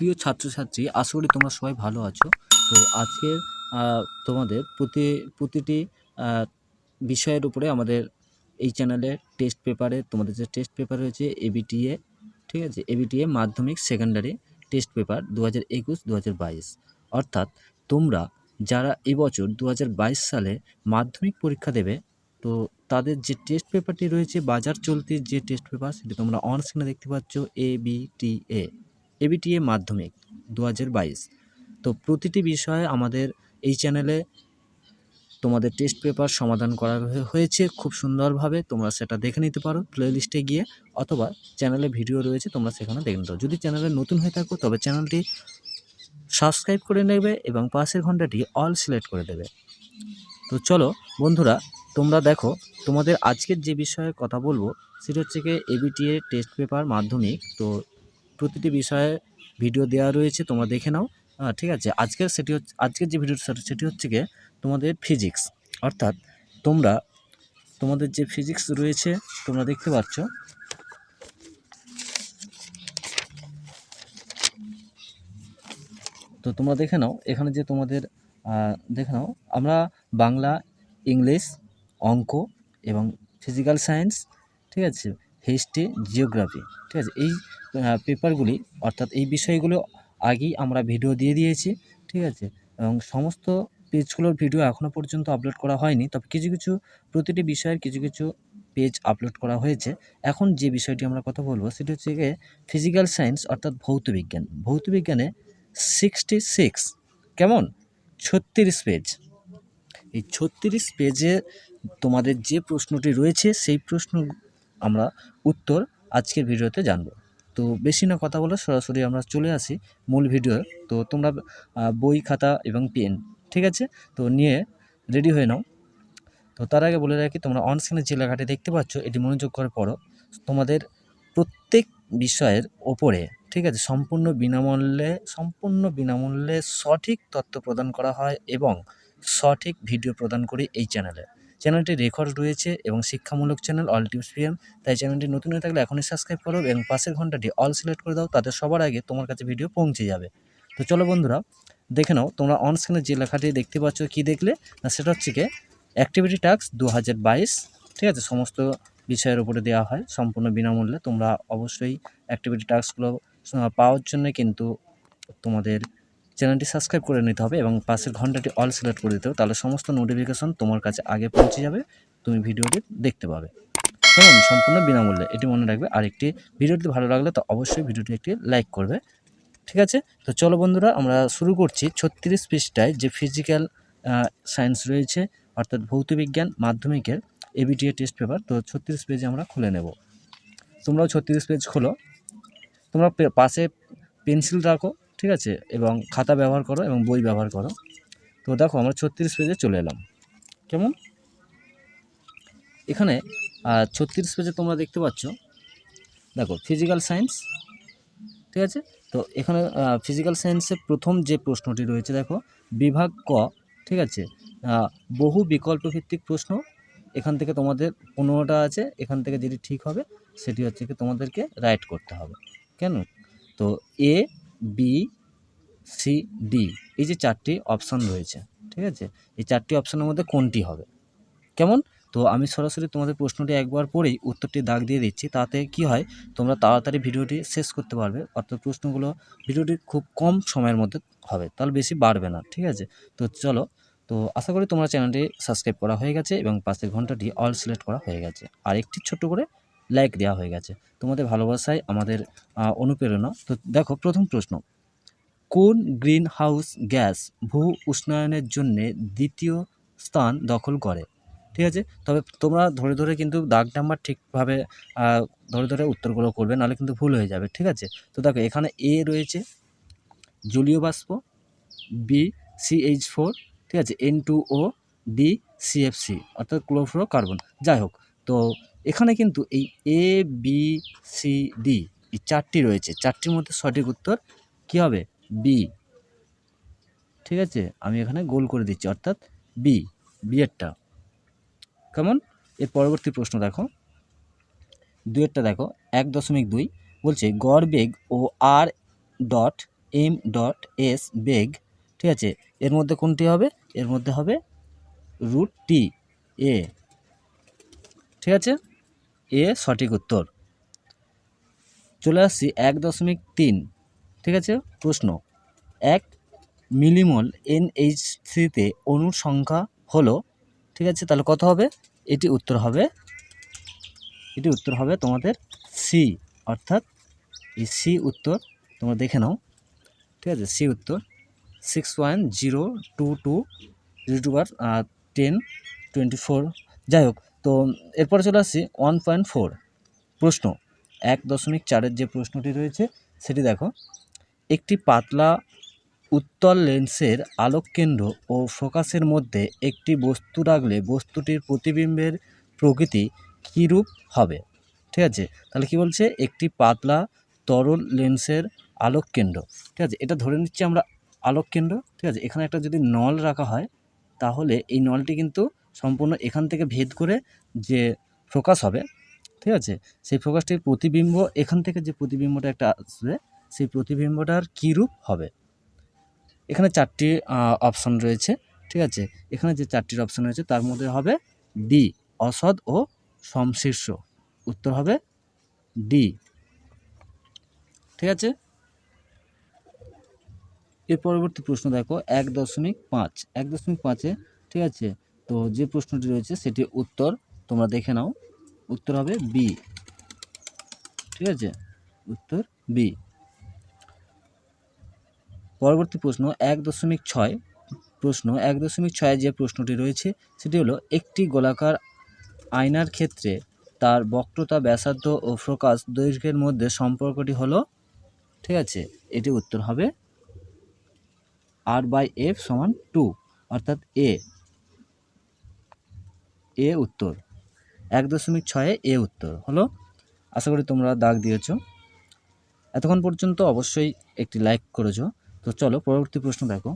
প্রিয় ছাত্রছাত্রী আশা করি তোমরা সবাই ভালো আছো। তো আজকে আহ, তোমাদের প্রতি প্রতিটি বিষয়ের উপরে আমাদের এই চ্যানেলে টেস্ট পেপারে তোমাদের যে টেস্ট পেপার রয়েছে এবিটিএ ঠিক আছে? এবিটিএ মাধ্যমিক সেকেন্ডারি টেস্ট পেপার দু হাজার একুশ দু হাজার বাইশ। অর্থাৎ তোমরা যারা এবছর দু হাজার বাইশ সালে মাধ্যমিক পরীক্ষা দেবে তো তাদের যে টেস্ট পেপারটি রয়েছে বাজার চলতি যে টেস্ট পেপার সেটি তোমরা অন দেখতে পাচ্ছ A B T A ABTA মাধ্যমিক দু হাজার বাইশ। তো প্রতিটি বিষয়ে আমাদের এই চ্যানেলে তোমাদের টেস্ট পেপার সমাধান করা হয়ে- হয়েছে খুব সুন্দরভাবে, তোমরা সেটা দেখে নিতে পারো প্লে লিস্টে গিয়ে, অথবা চ্যানেলে ভিডিও রয়েছে, তোমরা সেখানে দেখে নিতে যদি চ্যানেলে নতুন হয়ে থাকো, তবে চ্যানেলটি সাবস্ক্রাইব করে নেবে এবং পাশের ঘন্টাটি অল সিলেক্ট করে দেবে। তো চলো, বন্ধুরা, তোমরা দেখো, তোমাদের আজকের যে বিষয়ে কথা বলব, সেটা হচ্ছে কি এবিটিএ টেস্ট পেপার মাধ্যমিক, তো প্রতিটি বিষয়ে ভিডিও দেওয়া রয়েছে, তোমরা দেখে নাও। ঠিক আছে? আজকের সেটি হচ্ছে আজকের যে ভিডিও সেটি হচ্ছে গিয়ে তোমাদের ফিজিক্স অর্থাৎ তোমরা তোমাদের যে ফিজিক্স রয়েছে, তোমরা দেখতে পাচ্ছ। তো তোমরা দেখে নাও, এখানে যে তোমাদের দেখে নাও, আমরা বাংলা, ইংলিশ, অঙ্ক এবং ফিজিক্যাল সায়েন্স ঠিক আছে? হিস্ট্রি জিওগ্রাফি ঠিক আছে? এই পেপারগুলি, অর্থাৎ এই বিষয়গুলো আগেই আমরা ভিডিও দিয়ে দিয়েছি, ঠিক আছে? এবং সমস্ত পেজগুলোর ভিডিও এখনও পর্যন্ত আপলোড করা হয়নি, তবে কিছু কিছু প্রতিটি বিষয়ের কিছু কিছু পেজ আপলোড করা হয়েছে। এখন যে বিষয়টি আমরা কথা বলব, সেটি হচ্ছে গিয়ে ফিজিক্যাল সায়েন্স অর্থাৎ ভৌতবিজ্ঞান ভৌতবিজ্ঞানে সিক্সটি সিক্স কেমন? ছত্রিশ পেজ এই ছত্রিশ পেজে তোমাদের যে প্রশ্নটি রয়েছে, সেই প্রশ্ন আমরা উত্তর আজকের ভিডিওতে জানব। তো বেশি না কথা বলে সরাসরি আমরা চলে আসি মূল ভিডিও তো তোমরা বই, খাতা এবং পেন, ঠিক আছে? তো নিয়ে রেডি হয়ে নাও। তো তার আগে বলে রাখি, তোমরা অন স্ক্রিনে যে লেখাটি দেখতে পাচ্ছ, এটি মনোযোগ করে পড়ো। তোমাদের প্রত্যেক বিষয়ের ওপরে, ঠিক আছে, সম্পূর্ণ বিনামূল্যে সম্পূর্ণ বিনামূল্যে সঠিক তথ্য প্রদান করা হয় এবং সঠিক ভিডিও প্রদান করি এই চ্যানেলে। চ্যানেলটি রেকর্ড রয়েছে এবং শিক্ষামূলক চ্যানেল অল টিপস পিএম। তাই চ্যানেলটি নতুন হয়ে থাকলে এখনই সাবস্ক্রাইব করো এবং পাশের ঘন্টাটি অল সিলেক্ট করে দাও, তাতে সবার আগে তোমার কাছে ভিডিও পৌঁছে যাবে। তো চলো বন্ধুরা, দেখে নাও তোমরা অন স্ক্রিনে যে লেখাটি দেখতে পাচ্ছ, কি দেখলে? না, সেটা হচ্ছে কি অ্যাক্টিভিটি টাস্ক দু ঠিক আছে? সমস্ত বিষয়ের উপরে দেওয়া হয়, সম্পূর্ণ বিনামূল্যে। তোমরা অবশ্যই অ্যাক্টিভিটি টাস্কগুলো পাওয়ার জন্য কিন্তু তোমাদের চ্যানেলটি সাবস্ক্রাইব করে নিতে হবে এবং পাশের ঘন্টাটি অল সিলেক্ট করে দিতে হবে, তাহলে সমস্ত নোটিফিকেশন তোমার কাছে আগে পৌঁছে যাবে, তুমি ভিডিওটি দেখতে পাবে। কেমন সম্পূর্ণ বিনামূল্যে, এটি মনে রাখবে। আর একটি ভিডিওটি ভালো লাগলে তো অবশ্যই ভিডিওটি একটি লাইক করবে। ঠিক আছে? তো চলো বন্ধুরা, আমরা শুরু করছি ছত্রিশ পৃষ্ঠায় যে ফিজিক্যাল সায়েন্স রয়েছে, অর্থাৎ ভৌতবিজ্ঞান, মাধ্যমিকের এবিটিএ টেস্ট পেপার তো ছত্রিশ পেজে আমরা খুলে নেব। তোমরাও ছত্রিশ পেজ খোলো। তোমরা পাশে পেন্সিল রাখো। ঠিক আছে? এবং খাতা ব্যবহার করো এবং বই ব্যবহার করো। তো দেখো আমরা ছত্রিশ পেজে চলে এলাম। কেমন? এখানে ছত্রিশ পেজে তোমরা দেখতে পাচ্ছ। দেখো ফিজিক্যাল সায়েন্স ঠিক আছে? তো এখানে ফিজিক্যাল সায়েন্সের প্রথম যে প্রশ্নটি রয়েছে, দেখো, বিভাগ ক, ঠিক আছে? বহু বিকল্প ভিত্তিক প্রশ্ন। এখান থেকে তোমাদের পনেরোটা আছে, এখান থেকে যেটি ঠিক হবে, সেটি হচ্ছে কি তোমাদেরকে রাইট করতে হবে। কেন? তো এ বি সি ডি এই যে চারটি অপশান রয়েছে, ঠিক আছে? এই চারটি অপশানের মধ্যে কোনটি হবে? কেমন? তো আমি সরাসরি তোমাদের প্রশ্নটি একবার পড়েই উত্তরটি দাগ দিয়ে দিচ্ছি, তাতে কি হয়? তোমরা তাড়াতাড়ি ভিডিওটি শেষ করতে পারবে, অর্থাৎ প্রশ্নগুলো ভিডিওটি খুব কম সময়ের মধ্যে হবে, তাহলে বেশি বাড়বে না, ঠিক আছে? তো চলো, তো আশা করি তোমরা চ্যানেলটি সাবস্ক্রাইব করা হয়ে গেছে এবং পাশের ঘন্টাটি অল সিলেক্ট করা হয়ে গেছে। আর একটি ছোট্ট করে লাইক দেওয়া হয়ে গেছে। তোমাদের ভালোবাসায় আমাদের অনুপ্রেরণা। তো দেখো, প্রথম প্রশ্ন। কোন গ্রিন হাউস গ্যাস ভূ উষ্ণায়নের জন্য দ্বিতীয় স্থান দখল করে? ঠিক আছে? তবে তোমরা ধরে ধরে কিন্তু দাগ নাম্বার ঠিকভাবে ধরে ধরে উত্তরগুলো করবে, নাহলে কিন্তু ভুল হয়ে যাবে, ঠিক আছে? তো দেখো, এখানে এ রয়েছে, জলীয় বাষ্প বি সিএইচ ফোর ঠিক আছে? N two O D CFC অর্থাৎ ক্লোরোফ্লোরো কার্বন যাই হোক, তো এখানে কিন্তু এই এ বি সি ডি এই চারটি রয়েছে। চারটির মধ্যে সঠিক উত্তর কী হবে? বি ঠিক আছে? আমি এখানে গোল করে দিচ্ছি, অর্থাৎ বি বিয়েরটা কেমন? এর পরবর্তী প্রশ্ন দেখো। দুয়েরটা দেখো, এক দশমিক দুই। বলছে, গড় বেগ ও R dot M dot S বেগ, ঠিক আছে? এর মধ্যে কোনটি হবে? এর মধ্যে হবে রুট টি এ ঠিক আছে? এ সঠিক উত্তর। চলে আসছি এক দশমিক তিন, ঠিক আছে? প্রশ্ন। এক মিলিমল এনএইচ থ্রিতে অণুর সংখ্যা হলো, ঠিক আছে? তাহলে কত হবে? এটি উত্তর হবে, এটি উত্তর হবে তোমাদের সি অর্থাৎ এই সি উত্তর তোমরা দেখে নাও, ঠিক আছে? সি উত্তর six one zero two two zero two ten twenty four যাই হোক তো এরপরে চলে আসছি ওয়ান পয়েন্ট ফোর প্রশ্ন। এক দশমিক চারের যে প্রশ্নটি রয়েছে, সেটি দেখো। একটি পাতলা উত্তল লেন্সের আলোক কেন্দ্র ও ফোকাসের মধ্যে একটি বস্তু রাখলে বস্তুটির প্রতিবিম্বের প্রকৃতি কীরূপ হবে? ঠিক আছে? তাহলে কি বলছে? একটি পাতলা তরল লেন্সের আলোক কেন্দ্র। ঠিক আছে? এটা ধরে নিচ্ছি আমরা আলোক কেন্দ্র। ঠিক আছে? এখানে একটা যদি নল রাখা হয়, তাহলে এই নলটি কিন্তু সম্পূর্ণ এখান থেকে ভেদ করে যে ফোকাস হবে, ঠিক আছে? সেই ফোকাসটির প্রতিবিম্ব, এখান থেকে যে প্রতিবিম্বটা একটা আসবে, সেই প্রতিবিম্বটার কী রূপ হবে? এখানে চারটি অপশন রয়েছে, ঠিক আছে? এখানে যে চারটির অপশন রয়েছে, তার মধ্যে হবে ডি অসৎ ও সমশীর্ষ। উত্তর হবে ডি ঠিক আছে? এর পরবর্তী প্রশ্ন দেখো, এক দশমিক পাঁচ। এক দশমিক পাঁচে, ঠিক আছে? তো যে প্রশ্নটি রয়েছে সেটি উত্তর তোমরা দেখে নাও। উত্তর হবে বি ঠিক আছে? উত্তর বি পরবর্তী প্রশ্ন, এক দশমিক ছয়। প্রশ্ন, এক দশমিক ছয়ে যে প্রশ্নটি রয়েছে, সেটি হলো, একটি গোলাকার আয়নার ক্ষেত্রে তার বক্রতা, ব্যাসার্ধ ও ফোকাস দৈর্ঘ্যের মধ্যে সম্পর্কটি হলো, ঠিক আছে? এটি উত্তর হবে আর বাই এফ সমান টু অর্থাৎ এ এ উত্তর। এক দশমিক ছয়ে এ উত্তর। হলো? আশা করি তোমরা দাগ দিয়েছ। এতক্ষণ পর্যন্ত অবশ্যই একটি লাইক করেছ। তো চলো, পরবর্তী প্রশ্ন দেখো।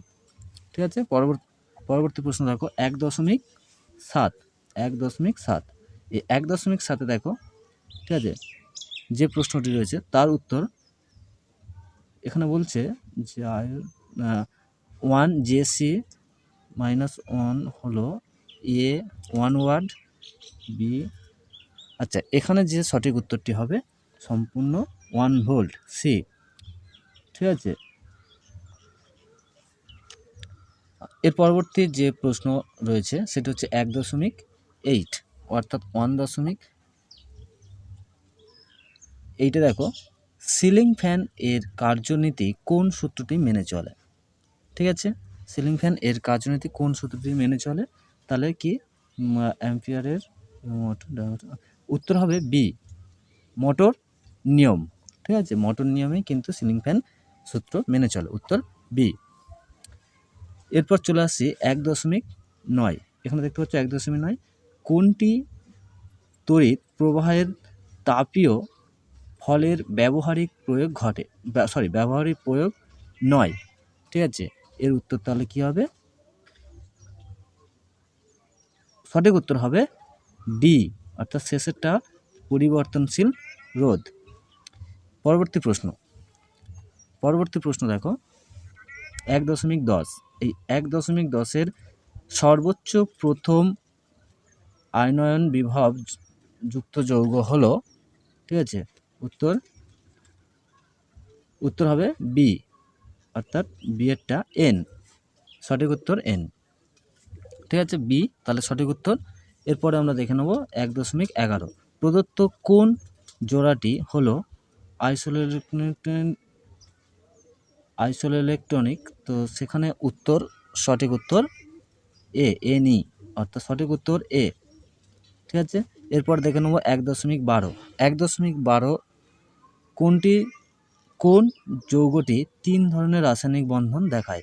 ঠিক আছে? পরবর্তী পরবর্তী প্রশ্ন দেখো। এক দশমিক সাত, এক দশমিক সাত। এই এক দশমিক সাতে দেখো, ঠিক আছে? যে প্রশ্নটি রয়েছে, তার উত্তর এখানে বলছে যে ওয়ান জেসি মাইনাস ওয়ান হলো এ ওয়ান ওয়ার্ড বি আচ্ছা এখানে যে সঠিক উত্তরটি হবে, সম্পূর্ণ ওয়ান ভোল্ট সি ঠিক আছে? এর পরবর্তী যে প্রশ্ন রয়েছে, সেটা হচ্ছে এক দশমিক এইট অর্থাৎ ওয়ান দশমিক এইটা দেখো সিলিং ফ্যান এর কার্যনীতি কোন সূত্রটি মেনে চলে? ঠিক আছে? সিলিং ফ্যান এর কার্যনীতি কোন সূত্রটি মেনে চলে? তাহলে কি? অ্যাম্পিয়ারের উত্তর হবে বি মোটর নিয়ম। ঠিক আছে? মোটর নিয়মে কিন্তু সিলিং ফ্যান সূত্র মেনে চলে। উত্তর বি এরপর চলে আসছি এক দশমিক নয়। এখানে দেখতে পাচ্ছ এক দশমিক নয়। কোনটি তড়িৎ প্রবাহের তাপীয় ফলের ব্যবহারিক প্রয়োগ ঘটে? সরি ব্যবহারিক প্রয়োগ নয়। ঠিক আছে? এর উত্তর তাহলে কী হবে? সঠিক উত্তর হবে ডি, অর্থাৎ শেষেরটা পরিবর্তনশীল রোধ। পরবর্তী প্রশ্ন। পরবর্তী প্রশ্ন দেখো। এক দশমিক দশ। এই এক দশমিক দশের সর্বোচ্চ প্রথম আয়নয়ন বিভব যুক্ত যৌগ হলো, ঠিক আছে? উত্তর উত্তর হবে বি অর্থাৎ বি এরটা এন সঠিক উত্তর এন ঠিক আছে? বি, তাহলে সঠিক উত্তর। এরপরে আমরা দেখে নেব এক দশমিক এগারো। প্রদত্ত কোন জোড়াটি হলো আইসোলো ইলেকট্রনিক তো সেখানে উত্তর, সঠিক উত্তর এ এন ই অর্থাৎ সঠিক উত্তর এ ঠিক আছে? এরপর দেখে নেব এক দশমিক বারো। এক দশমিক বারো কোনটি, কোন যৌগটি তিন ধরনের রাসায়নিক বন্ধন দেখায়?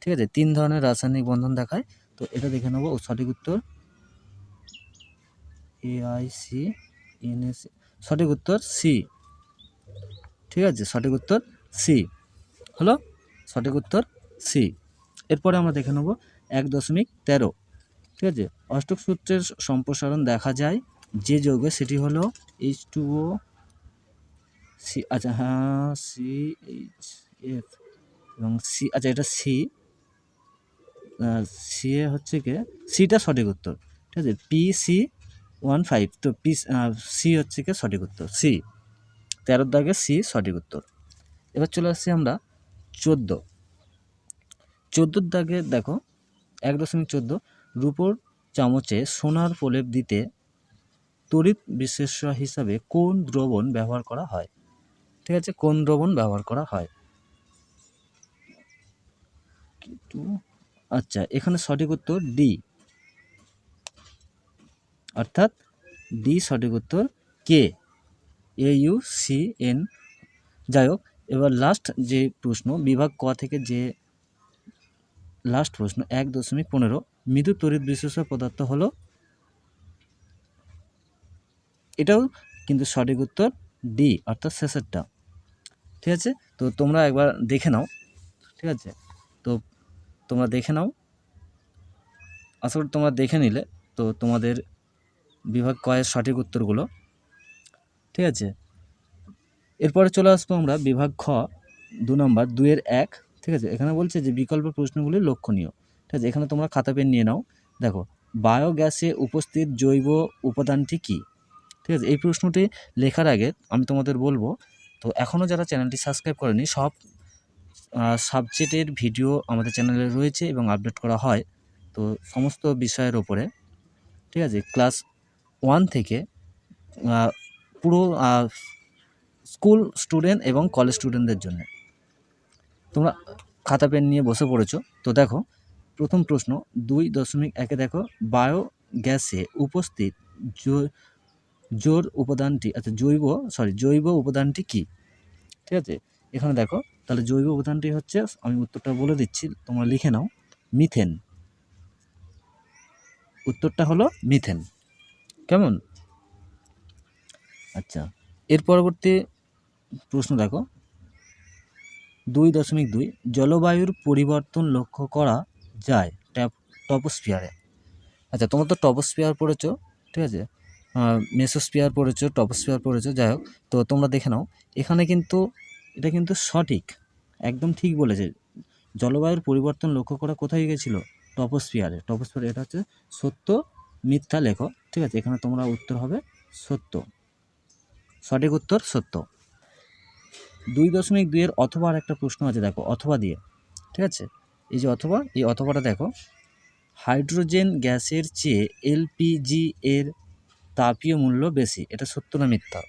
ঠিক আছে? তিন ধরনের রাসায়নিক বন্ধন দেখায়। তো এটা দেখে নেব সঠিক উত্তর? এআইসি এনএসি সঠিক উত্তর সি ঠিক আছে, সঠিক উত্তর সি হলো? সঠিক উত্তর সি এরপরে আমরা দেখে নেব এক দশমিক তেরো। ঠিক আছে, অষ্টক সূত্রের সম্প্রসারণ দেখা যায়, যে যৌগে সেটি হলো এইচ টু ও সি আচ্ছা হ্যাঁ সি এইচ এফ এবং সি আচ্ছা এটা সি সি এ হচ্ছে কি? সিটা সঠিক উত্তর। ঠিক আছে? P, C, one, five. তো পি সি হচ্ছে কি? সঠিক উত্তর। সি। তেরোর দাগে সি সঠিক উত্তর। এবার চলে আসছি আমরা চোদ্দ। চোদ্দোর দাগে দেখো, এক দশমিক চোদ্দ রূপোর চামচে সোনার প্রলেপ দিতে তড়িৎ বিশেষ্য হিসাবে কোন দ্রবণ ব্যবহার করা হয়? ঠিক আছে? কোন দ্রবণ ব্যবহার করা হয়? কিন্তু আচ্ছা এখানে সঠিক উত্তর ডি অর্থাৎ ডি সঠিক উত্তর কে এ ইউ সি এন যাই হোক, এবার লাস্ট যে প্রশ্ন, বিভাগ ক থেকে যে লাস্ট প্রশ্ন, এক দশমিক পনেরো, মৃদু তড়িৎ বিশেষ পদার্থ হলো? এটাও কিন্তু সঠিক উত্তর ডি অর্থাৎ শেষেরটা। ঠিক আছে? তো তোমরা একবার দেখে নাও। ঠিক আছে? তোমরা দেখে নাও। আশা করি তোমরা দেখে নিলে। তো তোমাদের বিভাগ কয়ের সঠিক উত্তরগুলো। ঠিক আছে? এরপরে চলে আসব আমরা বিভাগ খ, দু নম্বর, দুইয়ের এক। ঠিক আছে? এখানে বলছে যে বিকল্প প্রশ্নগুলি লক্ষণীয়। ঠিক আছে? এখানে তোমরা খাতা পেন নিয়ে নাও। দেখো, বায়োগ্যাসে উপস্থিত জৈব উপাদানটি কী? ঠিক আছে? এই প্রশ্নটি লেখার আগে আমি তোমাদের বলব, তো এখনও যারা চ্যানেলটি সাবস্ক্রাইব করেনি, সব সাবজেক্টের ভিডিও আমাদের চ্যানেলে রয়েছে এবং আপডেট করা হয়। তো সমস্ত বিষয়ের ওপরে ঠিক আছে? ক্লাস ওয়ান থেকে পুরো স্কুল স্টুডেন্ট এবং কলেজ স্টুডেন্টদের জন্য। তোমরা খাতা পেন নিয়ে বসে পড়েছো। তো দেখো, প্রথম প্রশ্ন, দুই দশমিক একে দেখো বায়ো গ্যাসে উপস্থিত জোর উপাদানটি আচ্ছা জৈব সরি জৈব উপাদানটি কি? ঠিক আছে? এখানে দেখো তাহলে জৈব উপাদানটি হচ্ছে, আমি উত্তরটা বলে দিচ্ছি, তোমরা লিখে নাও, মিথেন। উত্তরটা হলো মিথেন। কেমন? আচ্ছা এর পরবর্তী প্রশ্ন দেখো। দুই দশমিক দুই, জলবায়ুর পরিবর্তন লক্ষ্য করা যায় ট্যাপ, টপোস্ফিয়ারে। আচ্ছা তোমার তো টপোস্ফিয়ার পড়েছো, ঠিক আছে? মেসোস্ফিয়ার পড়েছো, টপোস্ফিয়ার পড়েছো, যাই হোক। তো তোমরা দেখে নাও, এখানে কিন্তু, এটা কিন্তু সঠিক। একদম ঠিক বলেছে। জলবায়ুর পরিবর্তন লক্ষ্য করা কোথায় গেছিল টপোস্ফিয়ারে। টপোস্ফিয়ার এটা হচ্ছে সত্য, মিথ্যা লেখ। ঠিক আছে, এখানে তোমরা উত্তর হবে সত্য। সঠিক উত্তর সত্য। দুই দশমিক দুইয়ের অথবা আর একটা প্রশ্ন আছে, দেখো, অথবা দিয়ে। ঠিক আছে? এই যে অথবা, এই অথবাটা দেখো। হাইড্রোজেন গ্যাসের চেয়ে এলপিজি এর তাপীয় মূল্য বেশি। এটা সত্য না মিথ্যা?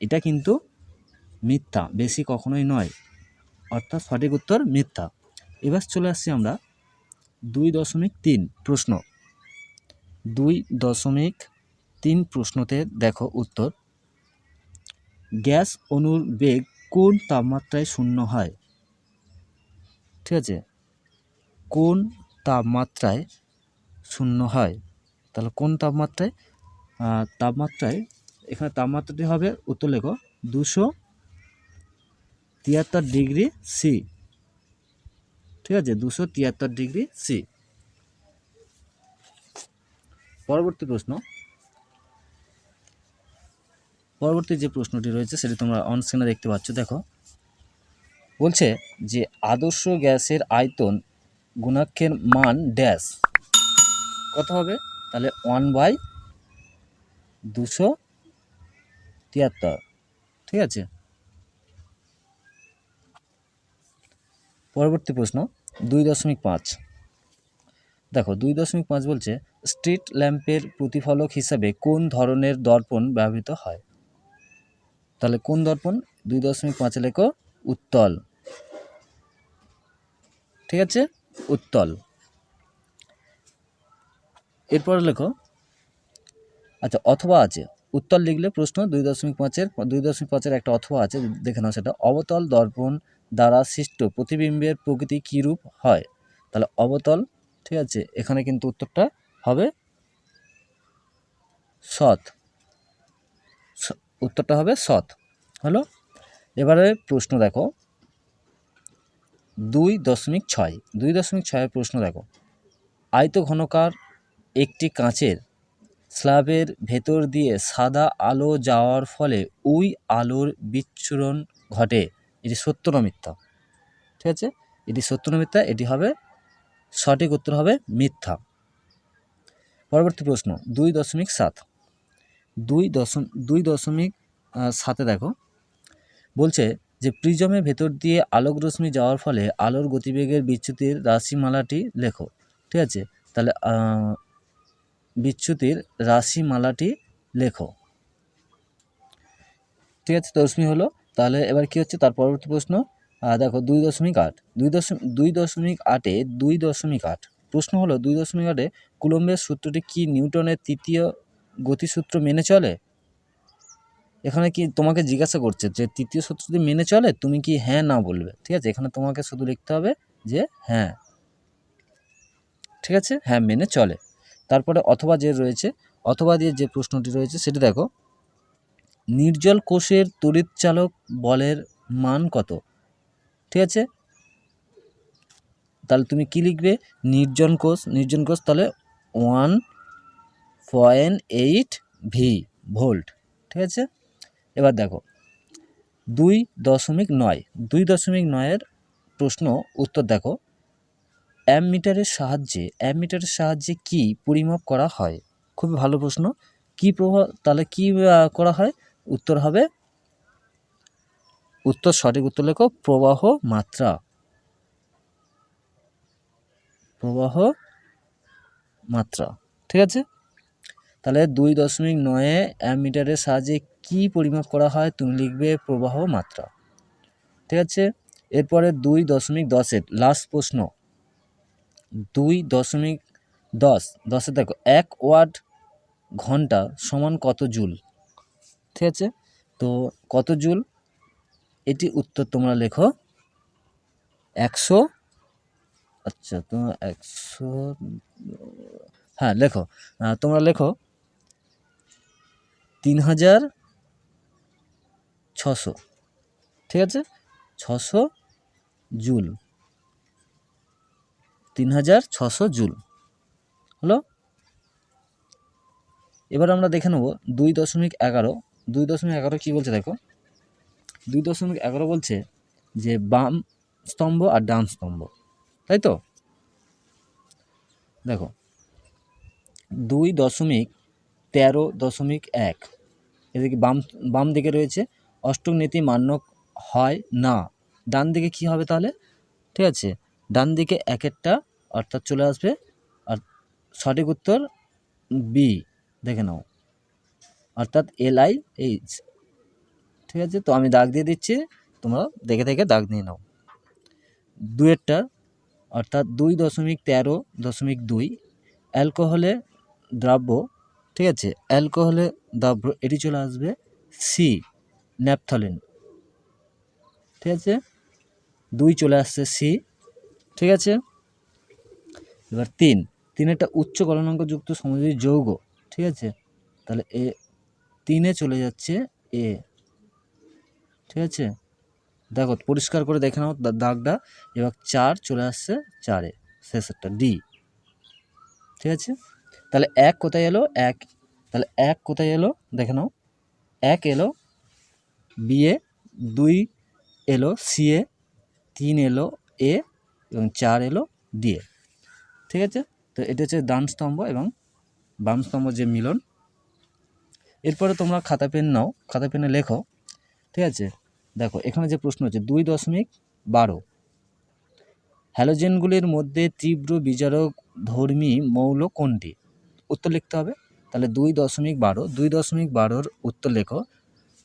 এটা কিন্তু মিথ্যা, বেশি কখনোই নয়। অর্থাৎ সঠিক উত্তর মিথ্যা। এবার চলে আসছি আমরা দুই দশমিক তিন প্রশ্ন। দুই দশমিক তিন প্রশ্নতে দেখো উত্তর। গ্যাস অণুর বেগ কোন তাপমাত্রায় শূন্য হয়? ঠিক আছে? কোন তাপমাত্রায় শূন্য হয়? তাহলে কোন তাপমাত্রায়? তাপমাত্রায়, এখানে তাপমাত্রাটি হবে, উত্তর লেখো, দুশো তিয়াত্তর ডিগ্রি সি ঠিক আছে? দুশো তিয়াত্তর ডিগ্রি সি পরবর্তী প্রশ্ন। পরবর্তী যে প্রশ্নটি রয়েছে, সেটি তোমরা অন স্ক্রিনে দেখতে পাচ্ছ। দেখো, বলছে যে আদর্শ গ্যাসের আয়তন গুণাক্ষের মান ড্যাশ। কত হবে? তাহলে ওয়ান বাই দুশো তিয়াত্তর। ঠিক আছে? পরবর্তী প্রশ্ন, দুই দশমিক পাঁচ। দেখো, দুই দশমিক পাঁচ বলছে, স্ট্রিট ল্যাম্পের প্রতিফলক হিসাবে কোন ধরনের দর্পণ ব্যবহৃত হয়? তাহলে কোন দর্পণ? দুই দশমিক পাঁচে লেখো, উত্তল। ঠিক আছে? উত্তল। এরপরে লেখো আচ্ছা অথবা আছে। উত্তল লিখলে প্রশ্ন দুই দশমিক পাঁচের, দুই দশমিক পাঁচের একটা অথবা আছে দেখে নাও সেটা অবতল দর্পণ দ্বারা সৃষ্ট প্রতিবিম্বের প্রকৃতি কীরূপ হয়? তাহলে অবতল, ঠিক আছে, এখানে কিন্তু উত্তরটা হবে সৎ। উত্তরটা হবে সৎ। হলো, এবারে প্রশ্ন দেখো। দুই দশমিক ছয়, দুই দশমিক ছয়ের প্রশ্ন দেখো। আয়ত ঘনকার একটি কাঁচের স্ল্যাবের ভেতর দিয়ে সাদা আলো যাওয়ার ফলে ওই আলোর বিচ্ছুরণ ঘটে। এটি সত্য না মিথ্যা। ঠিক আছে? এটি সত্য না মিথ্যা, এটি হবে সঠিক উত্তর হবে মিথ্যা। পরবর্তী প্রশ্ন, দুই দশমিক সাত। দুই দশম, দুই দশমিক সাতে দেখো। বলছে যে প্রিজমের ভেতর দিয়ে আলোক রশ্মি যাওয়ার ফলে আলোর গতিবেগের বিচ্যুতির রাশিমালাটি লেখো। ঠিক আছে? তাহলে বিচ্যুতির রাশিমালাটি লেখো। ঠিক আছে? তো রশ্মি হলো তাহলে এবার কি হচ্ছে? তার পরবর্তী প্রশ্ন দেখো দুই দশমিক আট। দুই দশমিক দুই দশমিক আটে দুই দশমিক আট। প্রশ্ন হলো, দুই দশমিক আটে কুলম্বের সূত্রটি কি নিউটনের তৃতীয় গতিসূত্র মেনে চলে? এখানে কি তোমাকে জিজ্ঞাসা করছে যে তৃতীয় সূত্র যদি মেনে চলে, তুমি কি হ্যাঁ না বলবে? ঠিক আছে? এখানে তোমাকে শুধু লিখতে হবে যে হ্যাঁ। ঠিক আছে? হ্যাঁ মেনে চলে। তারপরে অথবা যে রয়েছে, অথবা দিয়ে যে প্রশ্নটি রয়েছে, সেটি দেখো। নির্জল কোষের তড়িৎচালক বলের মান কত? ঠিক আছে? তাহলে তুমি কি লিখবে? নির্জন কোষ নির্জন কোষ তাহলে one point eight V volt. ঠিক আছে? এবার দেখো, দুই দশমিক নয়, দুই দশমিক নয়ের প্রশ্ন, উত্তর দেখো। অ্যামমিটারের সাহায্যে অ্যামমিটারের সাহায্যে কি পরিমাপ করা হয়? খুবই ভালো প্রশ্ন। কি প্রভাব, তাহলে কি করা হয়? উত্তর হবে উত্তর, সঠিক উত্তর লেখো, প্রবাহ মাত্রা। প্রবাহ মাত্রা, ঠিক আছে? তাহলে দুই দশমিক নয়ে অ্যামিটারের সাহায্যে কি পরিমাপ করা হয়? তুমি লিখবে প্রবাহ মাত্রা, ঠিক আছে? এরপরে দুই দশমিক দশের লাস্ট প্রশ্ন। দুই দশমিক দশ, দশে দেখো, এক ওয়াট ঘণ্টা সমান কত জুল? ঠিক আছে তো কত জুল? এটি উত্তর তোমরা লেখো। একশো। আচ্ছা তোমার একশো হ্যাঁ লেখো। তোমরা লেখো। তিন হাজার ছশো। ঠিক আছে? ছশো জুল। তিন হাজার ছশো জুল। হলো? এবার আমরা দেখে নেব দুই দশমিক এগারো। দুই দশমিক এগারো কী বলছে দেখো? দুই দশমিক এগারো বলছে যে বাম স্তম্ভ আর ডান স্তম্ভ, তাই তো? দেখো, দুই দশমিক তেরো দশমিক এক, এদিকে বাম বাম দিকে রয়েছে, অষ্টক নীতি মান্য হয় না। ডান দিকে কি হবে তাহলে? ঠিক আছে, ডান দিকে এক একটা অর্থাৎ চলে আসবে, আর সঠিক উত্তর বি, দেখে নাও। অর্থাৎ এল আই এইচ ঠিক আছে, তো আমি দাগ দিয়ে দিচ্ছি, তোমরা দেখে দেখে দাগ নিয়ে নাও। দুয়েরটা অর্থাৎ দুই দশমিক তেরো দশমিক দুই, অ্যালকোহলে দ্রাব্য, ঠিক আছে, অ্যালকোহলে দ্রাব্য, এটি চলে আসবে সি ন্যাপথলিন। ঠিক আছে, দুই চলে আসছে সি ঠিক আছে। এবার তিন তিন একটা উচ্চ গলনাঙ্কযুক্ত সমযোজী যৌগ, ঠিক আছে, তাহলে এ তিনে চলে যাচ্ছে এ ঠিক আছে? দেখো, পরিষ্কার করে দেখে নাও দাগটা। এবার চার চলে আসছে চারে, শেষেরটা ডি ঠিক আছে? তাহলে এক কোথায় এলো? এক। তাহলে এক কোথায় এলো? দেখে নাও। এক এলো বিএ দুই এলো সি এ, তিন এলো এ এবং চার এলো ডি এ। ঠিক আছে? তো এটা হচ্ছে ডান স্তম্ভ এবং বাম স্তম্ভ যে মিলন এরপরে তোমরা খাতা পেন নাও, খাতা পেনে লেখো, ঠিক আছে? দেখো, এখানে যে প্রশ্ন হচ্ছে, দুই দশমিক বারো। হ্যালোজেনগুলির মধ্যে তীব্র বিজারক ধর্মী মৌল কোনটি? উত্তর লিখতে হবে। তাহলে দুই দশমিক বারো, দুই দশমিক বারোর উত্তর লেখো,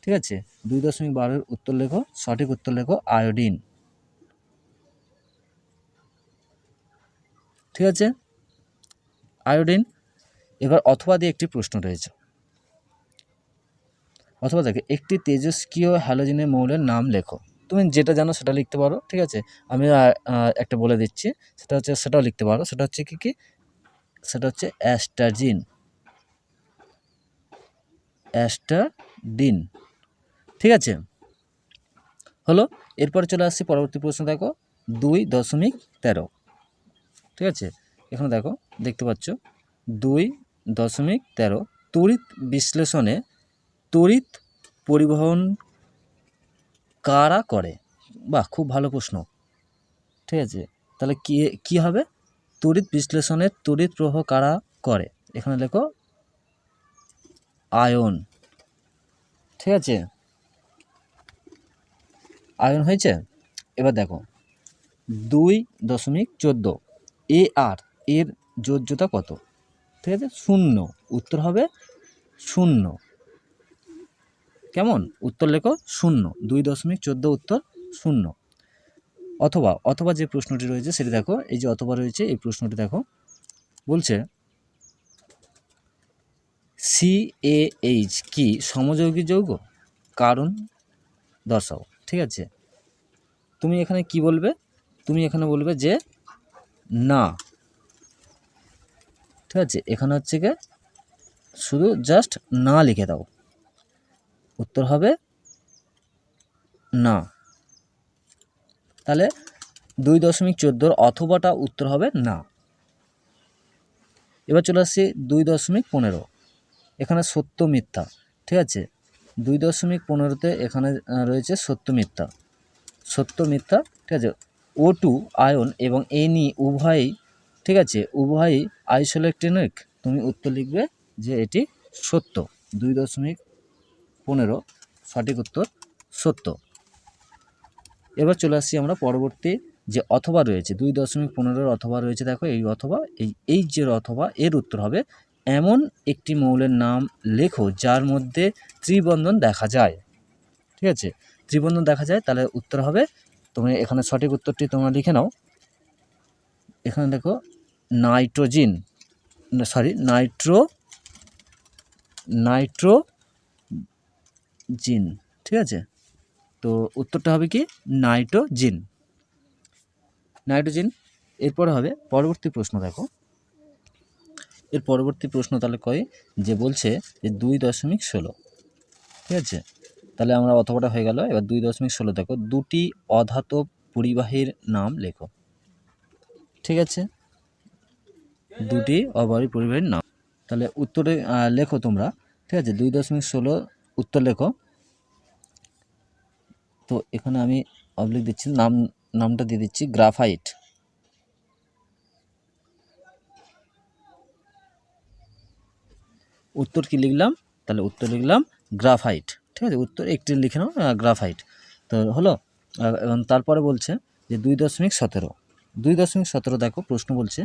ঠিক আছে? দুই দশমিক বারোর উত্তর লেখো, সঠিক উত্তর লেখো, আয়োডিন। ঠিক আছে? আয়োডিন। এবার অথবা দিয়ে একটি প্রশ্ন রয়েছে। অথবা দেখো, একটি তেজস্ক্রিয় হ্যালোজেনের মৌলের নাম লেখো। তুমি যেটা জানো সেটা লিখতে পারো, ঠিক আছে? আমি একটা বলে দিচ্ছি। সেটা হচ্ছে, সেটাও লিখতে পারো। সেটা হচ্ছে কি কি? সেটা হচ্ছে অ্যাস্টাজিন অ্যাস্টাডিন ঠিক আছে? হলো, এরপরে চলে আসছি পরবর্তী প্রশ্ন, দেখো। দুই দশমিক তেরো। ঠিক আছে? এখানে দেখো, দেখতে পাচ্ছ? দুই দশমিক তেরো। তড়িৎ বিশ্লেষণে তড়িৎ পরিবহন কারা করে? বাহ, খুব ভালো প্রশ্ন। ঠিক আছে, তাহলে কি কি হবে? তড়িৎ বিশ্লেষণের তড়িৎ প্রবাহ কারা করে? এখানে লেখো, আয়ন। ঠিক আছে, আয়ন হয়েছে? এবার দেখো, দুই দশমিক চোদ্দ, এ আর, এর যোজ্যতা কত? ঠিক আছে, শূন্য, উত্তর হবে শূন্য। কেমন? উত্তর লেখো শূন্য, দুই দশমিক চোদ্দ উত্তর শূন্য। অথবা অথবা যে প্রশ্নটি রয়েছে সেটি দেখো, এই যে অথবা রয়েছে, এই প্রশ্নটি দেখো। বলছে সিএএইচ কি সমযোগী যৌগ? কারণ, দর্শাও, ঠিক আছে। তুমি এখানে কি বলবে? তুমি এখানে বলবে যে, না। ঠিক আছে, এখানে হচ্ছে গিয়ে শুধু জাস্ট না লিখে দাও। উত্তর হবে না। তাহলে দুই দশমিক চোদ্দোর অথবাটা উত্তর হবে না। এবার চলে আসছি দুই দশমিক পনেরো। এখানে সত্য মিথ্যা, ঠিক আছে? দুই দশমিক পনেরোতে এখানে রয়েছে সত্য মিথ্যা। সত্য মিথ্যা, ঠিক আছে? ও টু আয়ন এবং এনি উভয়ই, ঠিক আছে? উভয়ই আইসোলেকট্রনিক তুমি উত্তর লিখবে যে এটি সত্য। দুই দশমিক পনেরো, সঠিক উত্তর সত্য এবার চলে আসছি আমরা পরবর্তী যে অথবা রয়েছে, দুই দশমিক পনেরোর অথবা রয়েছে, দেখো এই অথবা, এই এই যে অথবা, এর উত্তর হবে এমন একটি মৌলের নাম লেখো যার মধ্যে ত্রিবন্ধন দেখা যায়। ঠিক আছে? ত্রিবন্ধন দেখা যায়, তাহলে উত্তর হবে তুমি এখানে সঠিক উত্তরটি তোমরা লিখে নাও। এখানে দেখো, নাইট্রোজিন সরি, নাইট্রো নাইট্রো জিন, ঠিক আছে? তো উত্তরটা হবে কি? নাইট্রোজিন। নাইট্রোজিন, এরপর হবে পরবর্তী প্রশ্ন, দেখো। এর পরবর্তী প্রশ্ন তাহলে কয়? যে বলছে যে দুই দশমিক ষোলো, ঠিক আছে? তাহলে আমরা অথবাটা হয়ে গেল, এবার দুই দশমিক ষোলো, দেখো, দুটি অধাতব পরিবাহীর নাম লেখো, ঠিক আছে? দুটি অবাহী পরিবাহীর নাম। তাহলে উত্তরে লেখো তোমরা, ঠিক আছে? দুই দশমিক ষোলো উত্তর লেখো। তো এখানে আমি অবলিক দিচ্ছি, নাম, নামটা দিয়ে দিচ্ছি গ্রাফাইট উত্তর কি লিখলাম? তাহলে উত্তর লিখলাম গ্রাফাইট ঠিক আছে, উত্তর একটি লিখে নাও গ্রাফাইট তো হলো এবং তারপরে বলছে যে দুই দশমিক সতেরো। দুই দশমিক সতেরো দেখো, প্রশ্ন বলছে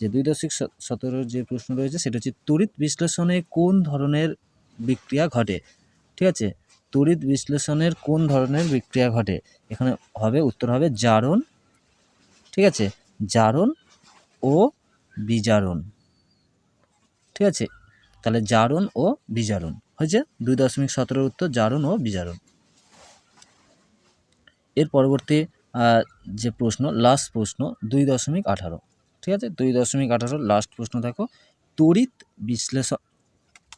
যে দুই দশমিক সতেরোর যে প্রশ্ন রয়েছে, সেটা হচ্ছে তড়িৎ বিশ্লেষণে কোন ধরনের বিক্রিয়া ঘটে? ঠিক আছে? তড়িৎ বিশ্লেষণের কোন ধরনের বিক্রিয়া ঘটে? এখানে হবে, উত্তর হবে জারণ। ঠিক আছে? জারণ ও বিজারণ। ঠিক আছে? তাহলে জারণ ও বিজারণ। হয়েছে? দুই দশমিক সতেরোর উত্তর, জারণ ও বিজারণ। এর পরবর্তী যে প্রশ্ন লাস্ট প্রশ্ন, দুই দশমিক আঠারো। ঠিক আছে? দুই দশমিক আঠারো লাস্ট প্রশ্ন দেখো। তড়িৎ বিশ্লেষণ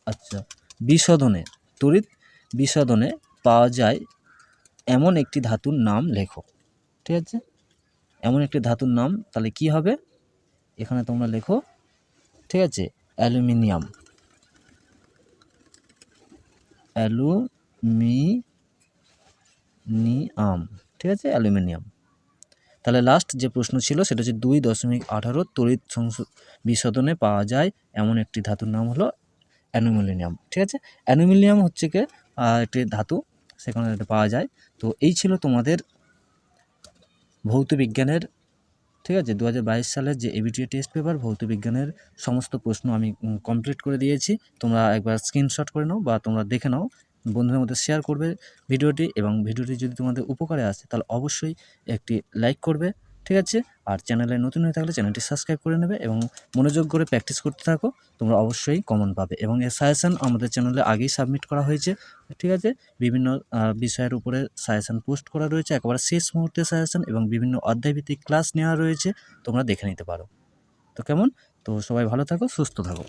আচ্ছা বিশোধনে তড়িৎ বিশোধনে পাওয়া যায় এমন একটি ধাতুর নাম লেখো। ঠিক আছে? এমন একটি ধাতুর নাম, তাহলে কি হবে? এখানে তোমরা লেখো, ঠিক আছে? অ্যালুমিনিয়াম। অ্যালুমিনিয়াম, ঠিক আছে? অ্যালুমিনিয়াম। তাহলে লাস্ট যে প্রশ্ন ছিল, সেটা হচ্ছে দুই দশমিক আঠারো তড়িৎ বিশোধনে পাওয়া যায় এমন একটি ধাতুর নাম হলো অ্যানুমিলিয়াম ঠিক আছে? অ্যানুমিলিয়াম হচ্ছে কি? একটি ধাতু, সেখানে এটা পাওয়া যায়। তো এই ছিল তোমাদের ভৌত বিজ্ঞানের, ঠিক আছে দু হাজার বাইশ সালের যে এবিটিএ টেস্ট পেপার ভৌত বিজ্ঞানের সমস্ত প্রশ্ন আমি কমপ্লিট করে দিয়েছি। তোমরা একবার স্ক্রিনশট করে নাও বা তোমরা দেখে নাও, বন্ধুদের মধ্যে শেয়ার করবে ভিডিওটি এবং ভিডিওটি যদি তোমাদের উপকারে আসে, তাহলে অবশ্যই একটি লাইক করবে, ঠিক আছে? আর চ্যানেলে নতুন হয়ে থাকলে চ্যানেলটি সাবস্ক্রাইব করে নেবে এবং মনোযোগ করে প্র্যাকটিস করতে থাকো, তোমরা অবশ্যই কমন পাবে। এবং এর সাজেশান আমাদের চ্যানেলে আগেই সাবমিট করা হয়েছে, ঠিক আছে? বিভিন্ন বিষয়ের উপরে সাজেশান পোস্ট করা রয়েছে, একেবারে শেষ মুহূর্তে সাজেশান এবং বিভিন্ন অধ্যায়ভিত্তিক ক্লাস নেওয়া রয়েছে, তোমরা দেখে নিতে পারো। তো কেমন? তো সবাই ভালো থাকো, সুস্থ থাকো।